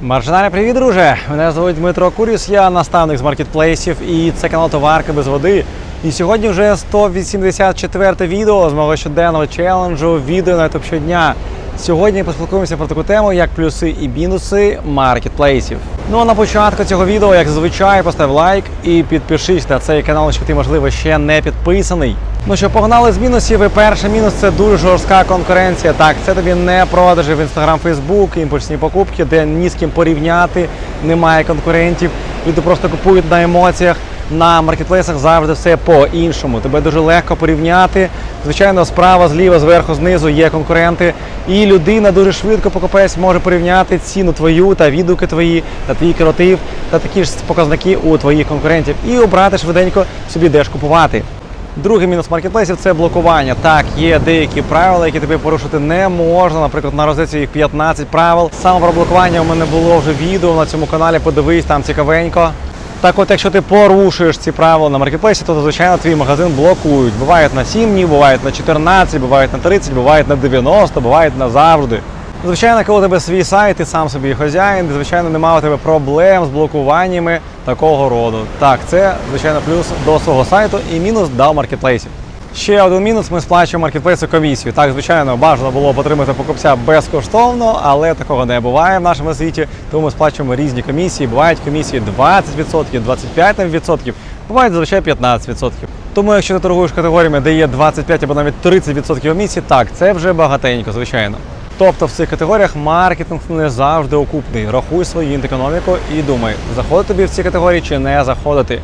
Маржинальний привіт, друже! Мене звуть Дмитро Куріс, я наставник з маркетплейсів і це канал Товарка без води. І сьогодні вже 184 відео з мого щоденного челенджу відео на YouTube щодня. Сьогодні поспілкуємося про таку тему, як плюси і мінуси маркетплейсів. Ну а на початку цього відео, як зазвичай, постав лайк і підпишись на цей канал, якщо ти, можливо, ще не підписаний. Ну що, погнали з мінусів. І перший мінус це дуже жорстка конкуренція. Так, це тобі не продажі в Instagram, Facebook, імпульсні покупки, де ні з ким порівняти, немає конкурентів. Люди просто купують на емоціях. На маркетплейсах завжди все по-іншому. Тебе дуже легко порівняти. Звичайно, справа, зліва, зверху, знизу є конкуренти. І людина дуже швидко покупець може порівняти ціну твою та відгуки твої, та твій креатив, та такі ж показники у твоїх конкурентів. І обрати швиденько собі де ж купувати. Другий мінус маркетплейсів це блокування. Так, є деякі правила, які тобі порушити не можна. Наприклад, на розетці їх 15 правил. Саме про блокування у мене було вже відео на цьому каналі. Подивись, там цікавенько. Так от, якщо ти порушуєш ці правила на маркетплейсі, то звичайно твій магазин блокують. Бувають на 7 днів, бувають на 14, бувають на 30, бувають на 90, бувають назавжди. Звичайно, коли у тебе свій сайт, ти сам собі хазяїн, звичайно, немає у тебе проблем з блокуваннями такого роду. Так, це звичайно плюс до свого сайту і мінус до маркетплейсів. Ще один мінус: ми сплачуємо маркетплейсу комісію. Так, звичайно, бажано було отримати покупця безкоштовно, але такого не буває в нашому світі. Тому ми сплачуємо різні комісії. Бувають комісії 20%, 25%, бувають зазвичай 15%. Тому, якщо ти торгуєш категоріями, де є 25 або навіть 30% комісії, так це вже багатенько, звичайно. Тобто в цих категоріях маркетинг не завжди окупний. Рахуй свою економіку і думай, заходити тобі в ці категорії чи не заходити.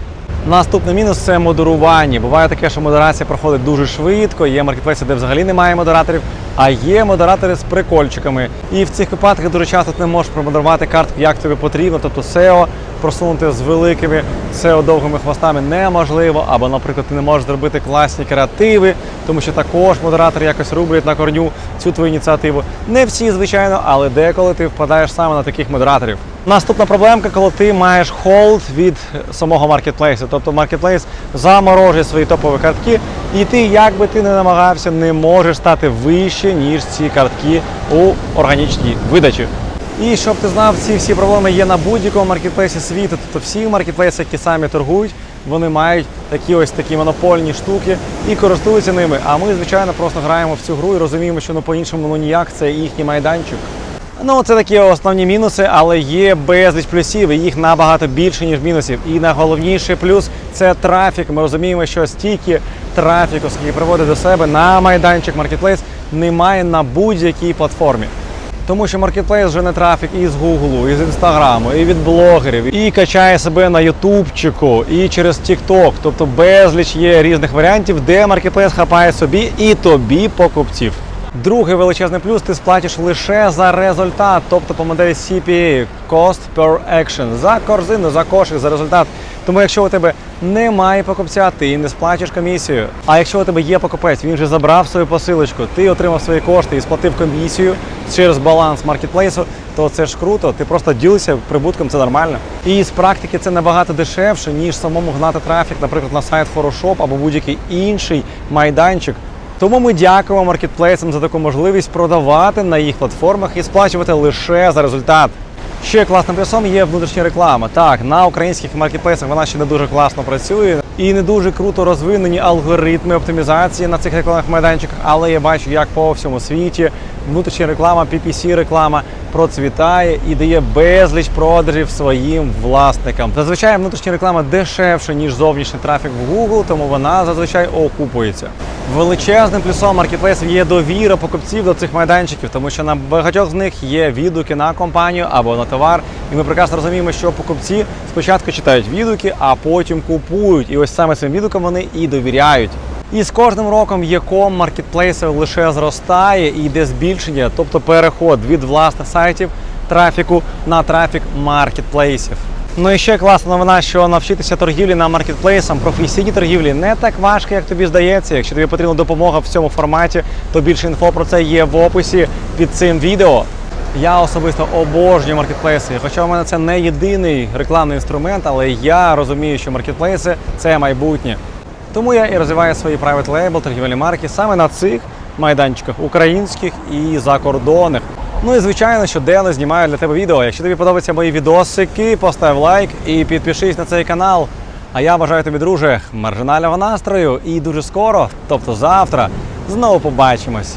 Наступний мінус це модерування. Буває таке, що модерація проходить дуже швидко. Є маркетплейси, де взагалі немає модераторів, а є модератори з прикольчиками. І в цих випадках дуже часто ти не можеш промодерувати картку, як тобі потрібно. Тобто SEO просунути з великими SEO довгими хвостами неможливо. Або, наприклад, ти не можеш зробити класні креативи, тому що також модератори якось рублять на корню цю твою ініціативу. Не всі, звичайно, але деколи ти впадаєш саме на таких модераторів. Наступна проблемка, коли ти маєш холд від самого маркетплейсу. Тобто маркетплейс заморожує свої топові картки, і ти, як би ти не намагався, не можеш стати вище, ніж ці картки у органічній видачі. І щоб ти знав, ці всі проблеми є на будь-якому маркетплейсі світу. Тобто всі маркетплейси, які самі торгують, вони мають такі ось такі монопольні штуки і користуються ними. А ми, звичайно, просто граємо в цю гру і розуміємо, що ну по-іншому ну ніяк це їхній майданчик. Ну, це такі основні мінуси, але є безліч плюсів, і їх набагато більше, ніж мінусів. І найголовніший плюс це трафік. Ми розуміємо, що стільки трафіку, скільки приводить до себе на майданчик Marketplace, немає на будь-якій платформі. Тому що маркетплейс вже не трафік і з Гуглу, і з інстаграму, і від блогерів, і качає себе на Ютубчику, і через TikTok. Тобто безліч є різних варіантів, де маркетплейс хапає собі і тобі покупців. Другий величезний плюс ти сплатиш лише за результат, тобто по моделі CPA Cost per Action, за корзину, за кошик, за результат. Тому якщо у тебе немає покупця, ти не сплачеш комісію. А якщо у тебе є покупець, він вже забрав свою посилочку, ти отримав свої кошти і сплатив комісію через баланс маркетплейсу, то це ж круто. Ти просто ділишся прибутком, це нормально. І з практики це набагато дешевше, ніж самому гнати трафік, наприклад, на сайт Хорошоп або будь-який інший майданчик. Тому ми дякуємо маркетплейсам за таку можливість продавати на їх платформах і сплачувати лише за результат. Ще класним плюсом є внутрішня реклама. Так, на українських маркетплейсах вона ще не дуже класно працює і не дуже круто розвинені алгоритми оптимізації на цих рекламних майданчиках, але я бачу, як по всьому світі внутрішня реклама, PPC реклама процвітає і дає безліч продажів своїм власникам. Зазвичай внутрішня реклама дешевша, ніж зовнішній трафік в Google, тому вона зазвичай окупується. Величезним плюсом маркетплейсів є довіра покупців до цих майданчиків, тому що на багатьох з них є відгуки на компанію або на товар. І ми прекрасно розуміємо, що покупці спочатку читають відгуки, а потім купують. І ось саме цим відгукам вони і довіряють. І з кожним роком яком маркетплейсів лише зростає і йде збільшення, тобто переход від власних сайтів трафіку на трафік маркетплейсів. Ну і ще класна новина, що навчитися торгівлі на маркетплейсам, професійній торгівлі не так важко, як тобі здається. Якщо тобі потрібна допомога в цьому форматі, то більше інфо про це є в описі під цим відео. Я особисто обожнюю маркетплейси. Хоча у мене це не єдиний рекламний інструмент, але я розумію, що маркетплейси це майбутнє. Тому я і розвиваю свої private label, торгівельні марки саме на цих майданчиках українських і закордонних. Ну і звичайно, щоденно знімаю для тебе відео. Якщо тобі подобаються мої відосики, постав лайк і підпишись на цей канал. А я бажаю тобі, друже, маржинального настрою і дуже скоро, тобто завтра, знову побачимось.